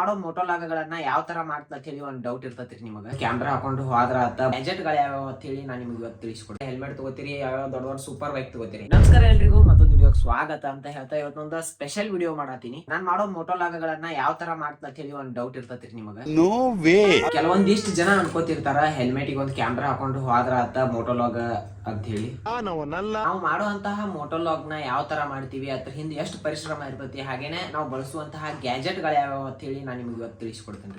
ಮಾಡೋ ಮೋಟೋಲಾಗಗಳನ್ನ ಯಾವ ತರ ಮಾಡ್ತಾ ಅಂತ ಹೇಳಿ ಒಂದ್ ಡೌಟ್ ಇರ್ತೈತ್ರಿ ನಿಮಗೆ. ಕ್ಯಾಮ್ರಾ ಹಾಕೊಂಡು ಹೋದ್ರ ಆತ ಬಜೆಟ್ಗಳು ಯಾವ್ಯಾವ ಅಂತ ಹೇಳಿ ನಾನು ನಿಮಗೆ ಇವತ್ತು ತಿಳಿಸ್ಕೊಡ್ತೀನಿ. ಹೆಲ್ಮೆಟ್ ತಗೋತೀರಿ ಯಾವ ದೊಡ್ಡ ದೊಡ್ಡ ಸೂಪರ್ ಬೈಕ್ ತಗೋತೀರಿ. ನಮಸ್ಕಾರ ಎಲ್ರಿಗೂ ಮತ್ತೊಂದು ವಿಡಿಯೋಗೆ ಸ್ವಾಗತ ಅಂತ ಹೇಳ್ತಾ ಇವತ್ತೊಂದು ಸ್ಪೆಷಲ್ ವಿಡಿಯೋ ಮಾಡತ್ತೀನಿ ನಾನ್ ಮಾಡೋ ಮೋಟೋಲಾಗಗಳನ್ನ ಯಾವ ತರ ಮಾಡ್ತಾ ಅಂತ ಹೇಳಿ ಒಂದ್ ಡೌಟ್ ಇರ್ತೈತ್ರಿ ನಿಮಗೆ. ನೋ ವೇ ಕೆಲವೊಂದಿಷ್ಟು ಜನ ಅನ್ಕೋತಿರ್ತಾರ ಹೆಲ್ಮೆಟ್ಗೆ ಒಂದ್ ಕ್ಯಾಮ್ರಾ ಹಾಕೊಂಡು ಹೋದ್ರ ಆತ ಮೋಟೋಲಾಗ್ ಅಂತ ಹೇಳಿ. ನಾವು ಮಾಡುವಂತಹ ಮೋಟೋಲಾಗ್ನ ಯಾವ ತರ ಮಾಡ್ತೀವಿ ಅದ್ರ ಹಿಂದೆ ಎಷ್ಟು ಪರಿಶ್ರಮ ಇರ್ತೈತಿ ಹಾಗೇನೆ ನಾವು ಬಳಸುವಂತಹ ಗ್ಯಾಜೆಟ್ಗಳು ಯಾವ್ಯಾವ ಅಂತ ಹೇಳಿ ನಾನು ನಿಮಗೆ ಇವತ್ತು ತಿಳಿಸ್ಕೊಡ್ತೇನೆ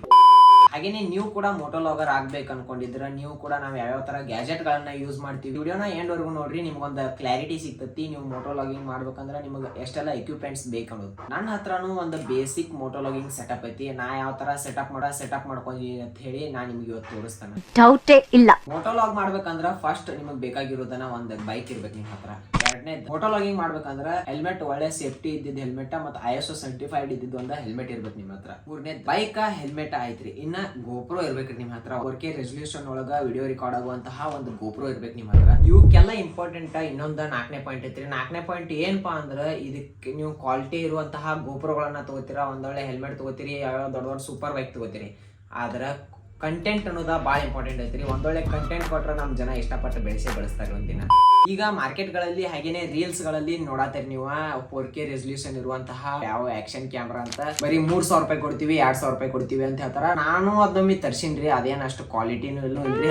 ಹಾಗೇನೆ ನೀವು ಕೂಡ ಮೋಟೋಲಾಗರ್ ಆಗ್ಬೇಕು ಅನ್ಕೊಂಡಿದ್ರೆ ನೀವು ಕೂಡ ನಾವು ಯಾವ್ಯಾವ ತರ ಗ್ಯಾಜೆಟ್ ಗಳನ್ನ ಯೂಸ್ ಮಾಡ್ತೀವಿ. ವಿಡಿಯೋನ ಎಂಡ್ ವರ್ಗು ನೋಡ್ರಿ ನಿಮ್ಗೊಂದು ಕ್ಲಾರಿಟಿ ಸಿಗ್ತತಿ ನೀವು ಮೋಟೋಲಾಗಿಂಗ್ ಮಾಡ್ಬೇಕಂದ್ರೆ ನಿಮಗೆ ಎಷ್ಟೆಲ್ಲ ಎಕ್ವಿಪ್ಮೆಂಟ್ಸ್ ಬೇಕು ಅನ್ನೋದು ನನ್ನ ಹತ್ರನೂ ಒಂದು ಬೇಸಿಕ್ ಮೋಟೋಲಾಗಿಂಗ್ ಸೆಟಪ್ ಐತಿ. ನಾ ಯಾವ ತರ ಸೆಟಪ್ ಮಾಡ ಸೆಟಪ್ ಮಾಡ್ಕೊಂಡಿ ಅಂತ ಹೇಳಿ ನಾನು ನಿಮ್ಗೆ ಇವತ್ತು ತೋರಿಸ್ತಾನೆ. ಡೌಟೇ ಇಲ್ಲ. ಮೋಟೋಲಾಗ್ ಮಾಡ್ಬೇಕಂದ್ರೆ ಫಸ್ಟ್ ನಿಮಗೆ ಬೇಕಾಗಿರೋದನ್ನ ಒಂದ್ ಬೈಕ್ ಇರ್ಬೇಕು ನಿಮ್ಮ ಹತ್ರ. ಎರಡನೇ ಮೋಟೋಲಾಗಿಂಗ್ ಮಾಡ್ಬೇಕಂದ್ರೆ ಹೆಲ್ಮೆಟ್ ಒಳ್ಳೆ ಸೇಫ್ಟಿ ಇದ್ದಿದ್ದ ಹೆಲ್ಮೆಟ್ ಮತ್ತೆ ಐ ಎಸ್ ಒ ಸರ್ಟಿಫೈಡ್ ಇದ್ದಿದ್ದು ಒಂದ ಹೆಲ್ಮೆಟ್ ಇರ್ಬೇಕು ನಿಮ್ ಹತ್ರ. ಮೂರನೇ ಬೈಕ್ ಹೆಲ್ಮೆಟ್ ಆಯ್ತ್ರಿ. ಇನ್ನ ಗೋಪ್ರೋ ಇರ್ಬೇಕ್ರಿ ನಿಮ್ ಹತ್ರ. ಫೋರ್ ಕೆ ರೆಸೊಲ್ಯೂಷನ್ ಒಳಗ ವಿಡಿಯೋ ರೆಕಾರ್ಡ್ ಆಗುವಂತಹ ಒಂದು ಗೋಪ್ರೋ ಇರ್ಬೇಕು ನಿಮ್ ಹತ್ರ. ಇವಕ್ಕೆಲ್ಲ ಇಂಪಾರ್ಟೆಂಟ್ ಇನ್ನೊಂದ ನಾಲ್ಕನೇ ಪಾಯಿಂಟ್ ಐತ್ರಿ. ನಾಲ್ಕನೇ ಪಾಯಿಂಟ್ ಏನಪ್ಪಾ ಅಂದ್ರ ಇದಕ್ಕೆ ನೀವು ಕ್ವಾಲಿಟಿ ಇರುವಂತಹ ಗೋಪ್ರೋಗಳನ್ನ ತಗೋತೀರಾ, ಒಂದೊಳ್ಳೆ ಹೆಲ್ಮೆಟ್ ತಗೋತೀರಿ ಯಾವ ದೊಡ್ಡ ದೊಡ್ಡ ಸೂಪರ್ ಬೈಕ್ ತಗೋತೀರಿ. ಆದ್ರ ಕಂಟೆಂಟ್ ಅನ್ನೋದ ಭಾಳ ಇಂಪಾರ್ಟೆಂಟ್ ಐತ್ರಿ. ಒಂದೊಳ್ಳೆ ಕಂಟೆಂಟ್ ಕೊಟ್ರೆ ನಮ್ಮ ಜನ ಇಷ್ಟಪಟ್ಟು ಬೆಳೆಸಿ ಬೆಳೆಸ್ತಾರೆ ಒಂದಿನ. ಈಗ ಮಾರ್ಕೆಟ್ಗಳಲ್ಲಿ ಹಾಗೇನೆ ರೀಲ್ಸ್ಗಳಲ್ಲಿ ನೋಡತ್ತೀರಿ ನೀವು ಫೋರ್ ಕೆ ರೆಸಲ್ಯೂಷನ್ ಇರುವಂತಹ ಯಾವ ಆಕ್ಷನ್ ಕ್ಯಾಮ್ರಾ ಅಂತ. ಬರೀ ಮೂರ್ ಸಾವಿರ ರೂಪಾಯಿ ಕೊಡ್ತೀವಿ, ಎರಡ್ ಸಾವಿರ ರೂಪಾಯಿ ಕೊಡ್ತೀವಿ ಅಂತ ಹೇಳ್ತಾರ. ನಾನು ಅದೊಮ್ಮೆ ತರ್ಸಿನ್ರಿ ಅದೇನ್ ಅಷ್ಟು ಕ್ವಾಲಿಟಿನೂ ಇಲ್ಲ ಇಲ್ರಿ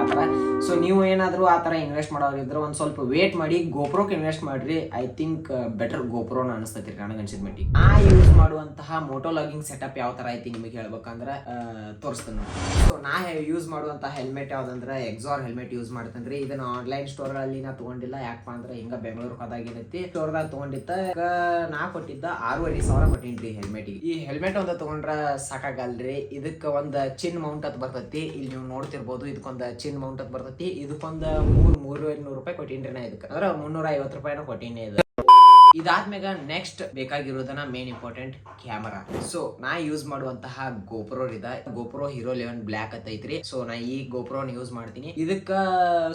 ಆತರ ಸೊ ನೀವು ಏನಾದ್ರು ಆ ತರ ಇನ್ವೆಸ್ಟ್ ಮಾಡೋರಿದ್ರೆ ಒಂದ್ ಸ್ವಲ್ಪ ವೇಟ್ ಮಾಡಿ ಗೋಪ್ರೋಕ್ ಇನ್ವೆಸ್ಟ್ ಮಾಡ್ರಿ. ಐ ಥಿಂಕ್ ಬೆಟರ್ ಗೋಪ್ರೋನ ಅನಿಸ್ತೈತಿ ನನಗೆ ಅನ್ಸಿದ ಆ ಯೂಸ್ ಮಾಡುವಂತಹ ಮೋಟೋ ಲಾಗಿಂಗ್ ಸೆಟಪ್ ಯಾವ ತರ ಐತಿ ನಿಮಗೆ ಹೇಳ್ಬೇಕಂದ್ರ ತೋರಿಸ್ತೇನೆ ಸೊ ನಾ ಯೂಸ್ ಮಾಡುವಂತಹ ಹೆಲ್ಮೆಟ್ ಯಾವ್ದಂದ್ರೆ ಎಕ್ಸಾರ್ ಹೆಲ್ಮೆಟ್ ಯೂಸ್ ಮಾಡ್ತೇನ್ರಿ. ಇದನ್ನ ಆನ್ಲೈನ್ ಸ್ಟೋರ್ಗಳಲ್ಲಿ ನಾ ತಗೊಂಡಿಲ್ಲ. ಯಾಕಪ್ಪ ಅಂದ್ರೆ ಹಿಂಗ ಬೆಂಗಳೂರು ಹೋದಾಗ ಸ್ಟೋರ್ ಸ್ಟೋರ್ದಾಗ ತಗೊಂಡಿದ್ದ. ನಾ ಕೊಟ್ಟಿದ್ದ ಆರೂವರೆ ಸಾವಿರ ಕೊಟ್ಟಿನ್ರಿ ಹೆಲ್ಮೆಟ್ ಈ ಹೆಲ್ಮೆಟ್ ಒಂದ ತಗೊಂಡ್ರ ಸಾಕಾಗಲ್ರಿ. ಇದಕ್ಕ ಒಂದ್ ಚಿನ್ ಮೌಂಟ್ ಅಂತ ಬರ್ತೈತಿ. ಇಲ್ಲಿ ನೀವು ನೋಡ್ತಿರ್ಬೋದು ಇದಕ್ಕೊಂದ ಚಿನ್ ಮೌಂಟ್ ಅಂತ ಬರ್ತೈತಿ. ಇದಕ್ಕೊಂದು ಮೂರ್, ಮೂರುವರೆ ನೂರು ರೂಪಾಯಿ ಕೊಟ್ಟಿನ್ರಿ ನಾ ಇದಕ್ಕೆ. ಅಂದ್ರೆ ಮುನ್ನೂರ ಐವತ್ತು ರೂಪಾಯಿನ ಕೊಟ್ಟಿನಿ ಇದು. ಇದಾದ್ಮ್ಯಾಗ ನೆಕ್ಸ್ಟ್ ಬೇಕಾಗಿರೋದನ್ನ ಮೇನ್ ಇಂಪಾರ್ಟೆಂಟ್ ಕ್ಯಾಮರಾ ಸೊ ನಾ ಯೂಸ್ ಮಾಡುವಂತಹ ಗೋಪ್ರೋ ಇದ. ಗೋಪ್ರೋ ಹೀರೋ ಲೆವೆನ್ ಬ್ಲಾಕ್ ಅಂತ ಐತ್ರಿ. ಸೊ ನಾ ಈ ಗೋಪ್ರೋನ್ ಯೂಸ್ ಮಾಡ್ತೀನಿ. ಇದಕ್ಕ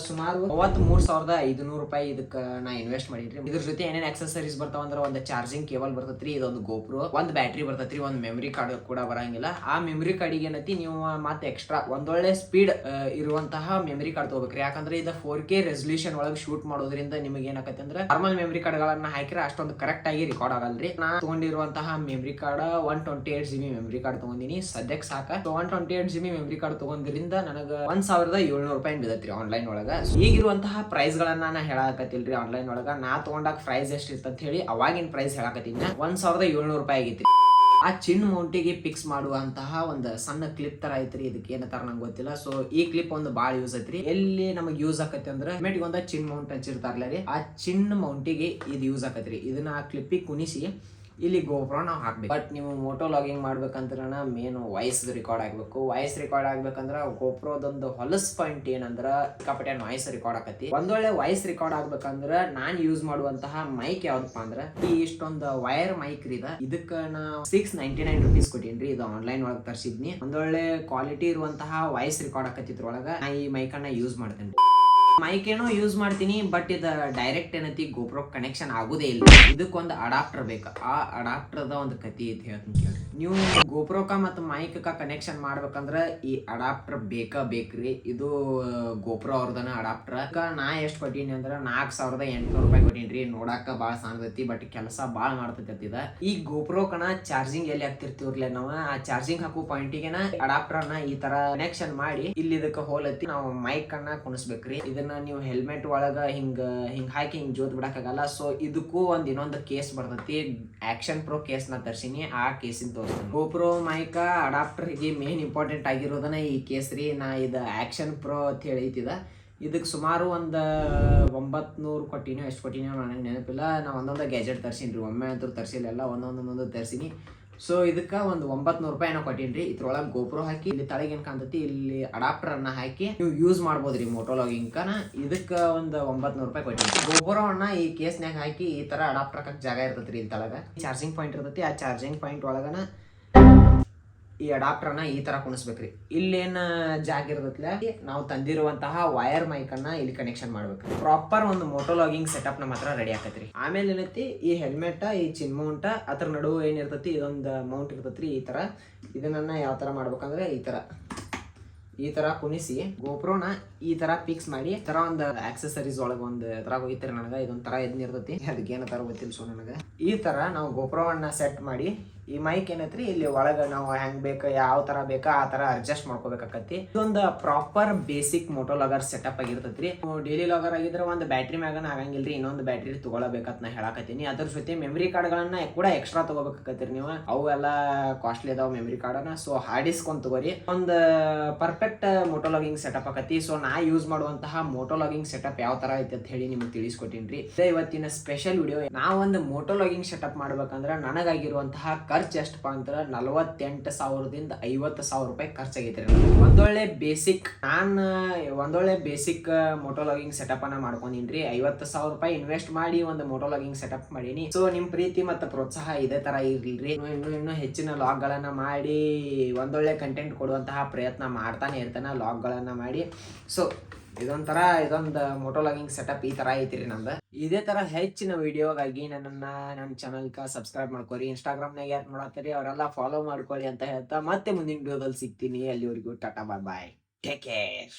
ಸುಮಾರು ಮೂವತ್ತ್ ಮೂರ್ ಸಾವಿರದ ಐದುನೂರು ರೂಪಾಯಿ ಇದಕ್ಕ ನಾ ಇನ್ವೆಸ್ಟ್ ಮಾಡಿದ್ರಿ. ಇದ್ರ ಜೊತೆ ಏನೇನ್ ಅಕ್ಸೆಸರೀಸ್ ಬರ್ತಾವ ಅಂದ್ರೆ ಒಂದು ಚಾರ್ಜಿಂಗ್ ಕೇಬಲ್ ಬರ್ತೈತ್ರಿ, ಇದೊಂದು ಗೋಪ್ರೋ ಒಂದ್ ಬ್ಯಾಟ್ರಿ ಬರ್ತೈತ್ರಿ, ಒಂದ್ ಮೆಮರಿ ಕಾರ್ಡ್ ಕೂಡ ಬರಂಗಿಲ್ಲ. ಆ ಮೆಮರಿ ಕಾರ್ಡಿಗೆ ಏನೈತಿ, ನೀವು ಮತ್ತೆ ಎಕ್ಸ್ಟ್ರಾ ಒಂದೊಳ್ಳೆ ಸ್ಪೀಡ್ ಇರುವಂತಹ ಮೆಮರಿ ಕಾರ್ಡ್ ತಗೋಬೇಕ್ರಿ. ಯಾಕಂದ್ರೆ ಇದು ಫೋರ್ ಕೆ ರೆಸಲ್ಯೂಷನ್ ಒಳಗೆ ಶೂಟ್ ಮಾಡೋದ್ರಿಂದ ನಿಮಗೆ ಏನಾಕತಿ ಅಂದ್ರೆ ನಾರ್ಮಲ್ ಮೆಮರಿ ಕಾರ್ಡ್ ಗಳನ್ನ ಹಾಕಿದ್ರೆ ಅಷ್ಟೊಂದು ಕರೆಕ್ಟ್ ಆಗಿ ರೆಕಾರ್ಡ್ ಆಗಲ್ರಿ. ನಾ ತಗೊಂಡಿರುವಂತಹ memory card one twenty eight GB memory card ತಗೊಂಡಿನಿ. ಸದ್ಯಕ್ಕೆ ಸಾಕ. One twenty eight GB memory card ತಗೊಂಡ್ರಿಂದ ನನಗ ಒಂದ್ ಸಾವಿರದ ಏಳ್ನೂರು ರೂಪಾಯಿ ಬಿದ್ದತ್ರಿ ಆನ್ಲೈನ್ ಒಳಗ. ಈಗಿರುವಂತಹ ಪ್ರೈಸ್ ಗಳನ್ನ ನಾ ಹೇಳಾಕತ್ತಿಲ್ರಿ ಆನ್ಲೈನ್ ಒಳಗ. ನಾ ತಗೊಂಡಾಗ ಪ್ರೈಸ್ ಎಷ್ಟು ಇರ್ತಂತ ಹೇಳಿ ಅವಾಗಿನ ಪ್ರೈಸ್ ಹೇಳಾಕತ್ತೀನಿ. ಒಂದ್ ಸಾವಿರದ ಏಳ್ನೂರು ರೂಪಾಯಿ ಆಗೈತಿ ಆ ಚಿನ್ ಮೌಂಟಿಗೆ ಫಿಕ್ಸ್ ಮಾಡುವಂತಹ ಒಂದು ಸಣ್ಣ ಕ್ಲಿಪ್ ತರ ಐತ್ರಿ. ಇದಕ್ಕೆ ಏನತ್ತಾರ ನಂಗೆ ಗೊತ್ತಿಲ್ಲ. ಸೊ ಈ ಕ್ಲಿಪ್ ಒಂದು ಬಾಳ ಯೂಸ್ ಐತ್ರಿ. ಎಲ್ಲಿ ನಮಗೆ ಯೂಸ್ ಆಕತಿ ಅಂದ್ರೆ ಹೆಲ್ಮೆಟ್ ಒಂದು ಚಿನ್ ಮೌಂಟ್ ಹಚ್ಚಿರ್ತಾರಲ್ಲ ರೀ, ಆ ಚಿನ್ ಮೌಂಟಿಗೆ ಇದು ಯೂಸ್ ಆಕತ್ರಿ. ಇದನ್ನ ಆ ಕ್ಲಿಪ್ಪಿಗೆ ಕುಣಿಸಿ ಇಲ್ಲಿ ಗೋಪ್ರೋ ನಾವು ಹಾಕ್ಬೇಕು. ಬಟ್ ನೀವು ಮೋಟೋ ಲಾಗಿಂಗ್ ಮಾಡ್ಬೇಕಂದ್ರ ಮೇನ್ ವಾಯ್ಸ್ ರೆಕಾರ್ಡ್ ಆಗ್ಬೇಕು. ವಾಯ್ಸ್ ರೆಕಾರ್ಡ್ ಆಗ್ಬೇಕಂದ್ರ ಗೋಪ್ರೋದೊಂದು ಹೊಲಸ್ ಪಾಯಿಂಟ್ ಏನಂದ್ರ ಸಿಕ್ಕಾಪಟ್ಟೆ ವಾಯ್ಸ್ ರೆಕಾರ್ಡ್ ಆಕತಿ. ಒಂದೊಳ್ಳೆ ವಾಯ್ಸ್ ರೆಕಾರ್ಡ್ ಆಗ್ಬೇಕಂದ್ರ ನಾನ್ ಯೂಸ್ ಮಾಡುವಂತಹ ಮೈಕ್ ಯಾವ್ದಪ್ಪ ಅಂದ್ರ ಈ ಇಷ್ಟೊಂದು ವೈರ್ ಮೈಕ್ ರೀ ಇದ. ಇದಕ್ಕ ನಾ ಸಿಕ್ಸ್ ನೈಂಟಿ ನೈನ್ ರುಪೀಸ್ ಕೊಟ್ಟೀನ್ರಿ. ಇದು ಆನ್ಲೈನ್ ಒಳಗ್ ತರ್ಸಿದ್ನಿ. ಒಂದೊಳ್ಳೆ ಕ್ವಾಲಿಟಿ ಇರುವಂತಹ ವಾಯ್ಸ್ ರೆಕಾರ್ಡ್ ಆಕತ್ತಿದ್ರೊಳಗ ನಾ ಈ ಮೈಕ್ ಅನ್ನ ಯೂಸ್ ಮಾಡ್ತೇನೆ ಮೈಕ್ ಏನೋ ಯೂಸ್ ಮಾಡ್ತೀನಿ ಬಟ್ ಇದು ಡೈರೆಕ್ಟ್ ಏನೈತಿ ಗೋಪ್ರೋ ಕನೆಕ್ಷನ್ ಆಗುದೇ ಇಲ್ಲ. ಇದಕ್ಕೊಂದು ಅಡಾಪ್ಟರ್ ಬೇಕು. ಆ ಅಡಾಪ್ಟರ್ದ ಒಂದು ಕತಿ ಐತಿ ಹೇಳ್ತೀನಿ ಕೇಳಿ ನೀವು ಗೋಪ್ರೋಕ ಮತ್ತ ಮೈಕ್ ಕನೆಕ್ಷನ್ ಮಾಡ್ಬೇಕಂದ್ರ ಈ ಅಡಾಪ್ಟರ್ ಬೇಕ ಬೇಕ್ರಿ. ಇದು ಗೋಪ್ರೋ ಅವ್ರದನ ಅಡಾಪ್ಟರ್ ನಾ ಎಷ್ಟು ಕೊಟ್ಟೀನಿ ಅಂದ್ರ ನಾಲ್ಕು ಸಾವಿರದ ಎಂಟುನೂರು ರೂಪಾಯಿ ಕೊಟ್ಟೀನಿ ನೋಡಾಕ ಭಾಳ ಸಾಂಗತಿ ಬಟ್ ಕೆಲಸ ಭಾಳ ಮಾಡ್ತೈತಿ ಇದ. ಈ ಗೋಪ್ರೋಕನ ಚಾರ್ಜಿಂಗ್ ಎಲ್ಲಿ ಹಾಕ್ತಿರ್ತೀವ್ರಲ್ಲ ನಾವು? ಆ ಚಾರ್ಜಿಂಗ್ ಹಾಕೋ ಅಡಾಪ್ಟರ್ನ ಈ ತರ ಕನೆಕ್ಷನ್ ಮಾಡಿ ಇಲ್ಲಿ ಇದಕ್ಕೆ ಹೋಲತ್ತಿ, ನಾವು ಮೈಕ್ ಅನ್ನ ಕುಣಿಸ್ಬೇಕ್ರಿ. ಇದನ್ನ ನೀವು ಹೆಲ್ಮೆಟ್ ಒಳಗೆ ಹಿಂಗ, ಹಿಂಗ್ ಹಾಕಿ ಹಿಂಗ್ ಜೋತ್ ಬಿಡಕ್ಕಾಗಲ್ಲ ಸೊ ಇದಕ್ಕೂ ಒಂದ್ ಇನ್ನೊಂದು ಕೇಸ್ ಬರ್ತೈತಿ. ಆಕ್ಷನ್ ಪ್ರೋ ಕೇಸ್ನ ತರ್ಸಿನಿ. ಆ ಕೇಸಿನ ತೋರಿಸ್ತೀನಿ. ಗೋಪ್ರೋ ಮೈಕ ಅಡಾಪ್ಟರ್ಗೆ ಮೇನ್ ಇಂಪಾರ್ಟೆಂಟ್ ಆಗಿರೋದನ್ನ ಈ ಕೇಸ್ ರೀ. ನಾ ಇದು ಆಕ್ಷನ್ ಪ್ರೋ ಅಂತ ಹೇಳಿತಿದ ಇದಕ್ಕೆ ಸುಮಾರು ಒಂದು ಒಂಬತ್ತು ನೂರು ಕೊಟ್ಟಿನೋ, ಎಷ್ಟು ಕೊಟ್ಟಿನೋ ನನಗೆ ನೆನಪಿಲ್ಲ. ನಾ ಒಂದೊಂದು ಗ್ಯಾಜೆಟ್ ತರ್ಸೀನಿ ರೀ ಒಮ್ಮೆ ಅಂತೂ ತರ್ಸಿಲ್ಲ. ಎಲ್ಲ ಒಂದೊಂದು ಒಂದೊಂದು ತರ್ಸೀನಿ. ಸೊ ಇದಕ್ಕೆ ಒಂದು ಒಂಬತ್ತು ರೂಪಾಯಿ ಏನೋ ಕೊಟ್ಟೀನಿ ಇದ್ರೊಳಗೆ ಗೋಪ್ರೋ ಹಾಕಿ, ಇಲ್ಲಿ ತಳಗೆ ಏನು ಕಾಣ್ತೈತಿ ಇಲ್ಲಿ ಅಡಾಪ್ಟರ್ ಅನ್ನ ಹಾಕಿ ನೀವು ಯೂಸ್ ಮಾಡ್ಬೋದ್ರಿ ಲಾಗಿಂಗ್ಕನ ಇದಕ್ಕೆ ಒಂದು ಒಂಬತ್ತು ನೂರು ರೂಪಾಯಿ ಕೊಟ್ಟಿನಿ ಗೋಪ್ರೋ ಅನ್ನ ಈ ಕೇಸ್ನಾಗ ಹಾಕಿ ಈ ತರ ಅಡಾಪ್ಟರ್ ಹಾಕಕ್ಕೆ ಜಾಗ ಇರ್ತೈತಿ ರೀ ಇಲ್ಲಿ ತಳಗ. ಚಾರ್ಜಿಂಗ್ ಪಾಯಿಂಟ್ ಇರ್ತೈತಿ. ಆ ಚಾರ್ಜಿಂಗ್ ಪಾಯಿಂಟ್ ಒಳಗನ ಈ ಅಡಾಪ್ಟರ್ನ ಈ ತರ ಕುಣಿಸ್ಬೇಕ್ರಿ. ಇಲ್ಲೇನ ಜಾಗ ಇರ್ತೈತ್ಲ ನಾವು ತಂದಿರುವಂತಹ ವೈರ್ ಮೈಕ್ ಅನ್ನ ಇಲ್ಲಿ ಕನೆಕ್ಷನ್ ಮಾಡ್ಬೇಕು ಪ್ರಾಪರ್ ಒಂದು ಮೋಟೋಲಾಗಿಂಗ್ ಸೆಟಪ್ ನಮ್ಮ ಹತ್ರ ರೆಡಿ ಆಕತ್ರಿ. ಆಮೇಲೆ ಏನೈತಿ, ಈ ಹೆಲ್ಮೆಟ್ ಈ ಚಿನ್ ಮೌಂಟ ಅದ್ರ ನಡುವೆ ಏನಿರ್ತತಿ, ಇದೊಂದು ಮೌಂಟ್ ಇರ್ತೈತ್ರಿ ಈ ತರ. ಇದನ್ನ ಯಾವ ತರ ಮಾಡ್ಬೇಕಂದ್ರೆ ಈ ತರ. ಈ ತರ ಕುಣಿಸಿ ಗೋಪ್ರೋನ ಈ ತರ ಫಿಕ್ಸ್ ಮಾಡಿ ತರ ಒಂದು ಆಕ್ಸೆಸರೀಸ್ ಒಳಗೆ ಒಂದ್ ತರ ಹೋಯ್ತಾರೆ ನನಗೆ ಇದೊಂದ್ ತರ ಇದನ್ನ ಇರ್ತೈತಿ. ಅದಕ್ಕೆ ಏನೋ ತರ ಸೊ ನನಗೆ. ಈ ತರ ನಾವು ಗೋಪುರವನ್ನ ಸೆಟ್ ಮಾಡಿ, ಈ ಮೈಕ್ ಏನೈತ್ರಿ, ಇಲ್ಲಿ ಒಳಗ ನಾವು ಹೆಂಗ್ ಬೇಕು, ಯಾವ ತರ ಬೇಕಾ, ಆ ತರ ಅಡ್ಜಸ್ಟ್ ಮಾಡ್ಕೋಬೇಕಾಕತಿ ಇದೊಂದು proper basic moto logger setup ಆಗಿರ್ತೈತ್ರಿ daily logger ಆಗಿದ್ರೆ ಒಂದು ಬ್ಯಾಟ್ರಿ ಮ್ಯಾಗನ ಆಗಂಗಿಲ್ರಿ, ಇನ್ನೊಂದು ಬ್ಯಾಟ್ರಿ ತಗೊಳಬೇಕಂತ ನಾ ಹೇಳಕತ್ತೀನಿ. ಅದ್ರ ಜೊತೆ ಮೆಮೊರಿ ಕಾರ್ಡ್ ಗಳನ್ನ ಕೂಡ ಎಕ್ಸ್ಟ್ರಾ ತಗೋಬೇಕಾಕತ್ತೀರಿ ನೀವು. ಅವೆಲ್ಲ ಕಾಸ್ಟ್ಲಿ ಅದಾವ ಮೆಮರಿ ಕಾರ್ಡನ್ನ ಸೊ ಹಾರ್ಡ್ ಡಿಸ್ಕ್ ಒಂದು ತಗೋರಿ. ಒಂದು ಪರ್ಫೆಕ್ಟ್ ಮೋಟೋ ಲಾಗಿಂಗ್ ಸೆಟಪ್ ಆಕತಿ ಸೊ ನಾ ಯೂಸ್ ಮಾಡುವಂತಹ ಮೋಟೋ ಲಾಗಿಂಗ್ ಸೆಟಪ್ ಯಾವ ತರ ಐತೆ ಅಂತ ಹೇಳಿ ನಿಮ್ಗೆ ತಿಳಿಸ್ಕೊಟ್ಟಿನ್ರಿ. ಇದೇ ಇವತ್ತಿನ ಸ್ಪೆಷಲ್ ವಿಡಿಯೋ ನಾ ಒಂದು ಮೋಟೋ ಲಾಗಿಂಗ್ ಸೆಟಪ್ ಮಾಡ್ಬೇಕಂದ್ರೆ ನನಗಾಗಿರುವಂತಹ ಖರ್ಚು ಎಷ್ಟಪ್ಪ ಅಂದ್ರೆ ನಲವತ್ತೆಂಟು ಸಾವಿರದಿಂದ ಐವತ್ತು ಸಾವಿರ ರೂಪಾಯಿ ಖರ್ಚಾಗೈತ್ರಿ ರೀ ಒಂದೊಳ್ಳೆ ಬೇಸಿಕ್ ನಾನು, ಒಂದೊಳ್ಳೆ ಬೇಸಿಕ್ ಮೋಟೋ ಲಾಗಿಂಗ್ ಸೆಟಪ್ ಅನ್ನ ಮಾಡ್ಕೊಂಡಿನ್ರಿ. ಐವತ್ತು ಸಾವಿರ ರೂಪಾಯಿ ಇನ್ವೆಸ್ಟ್ ಮಾಡಿ ಒಂದು ಮೋಟೋ ಲಾಗಿಂಗ್ ಸೆಟಪ್ ಮಾಡೀನಿ. ಸೊ ನಿಮ್ ಪ್ರೀತಿ ಮತ್ತು ಪ್ರೋತ್ಸಾಹ ಇದೇ ತರ ಇರ್ಲಿ ಇನ್ನು ಇನ್ನು, ಇನ್ನೂ ಹೆಚ್ಚಿನ ಲಾಗ್ ಗಳನ್ನ ಮಾಡಿ ಒಂದೊಳ್ಳೆ ಕಂಟೆಂಟ್ ಕೊಡುವಂತಹ ಪ್ರಯತ್ನ ಮಾಡ್ತಾನೆ ಇರ್ತಾನೆ. ಲಾಗ್ ಗಳನ್ನ ಮಾಡಿ. ಸೊ ಇದೊಂಥರ, ಇದೊಂದು ಮೋಟೋ ಲಾಗಿಂಗ್ ಸೆಟಪ್ ಈ ತರ ಐತ್ರಿ ನಮ್ದು. ಇದೇ ತರ ಹೆಚ್ಚಿನ ವಿಡಿಯೋಗಾಗಿ ನನ್ನನ್ನ ನನ್ನ ಚಾನಲ್ಗೆ ಸಬ್ಸ್ಕ್ರೈಬ್ ಮಾಡ್ಕೊರಿ ಇನ್ಸ್ಟಾಗ್ರಾಮ್ನಾಗ ಯಾರು ನೋಡತ್ತೀರಿ ಅವರೆಲ್ಲ ಫಾಲೋ ಮಾಡ್ಕೊಳ್ಳಿ ಅಂತ ಹೇಳ್ತಾ ಮತ್ತೆ ಮುಂದಿನ ವಿಡಿಯೋದಲ್ಲಿ ಸಿಗ್ತೀನಿ. ಅಲ್ಲಿವರೆಗೂ Tata bye bye take care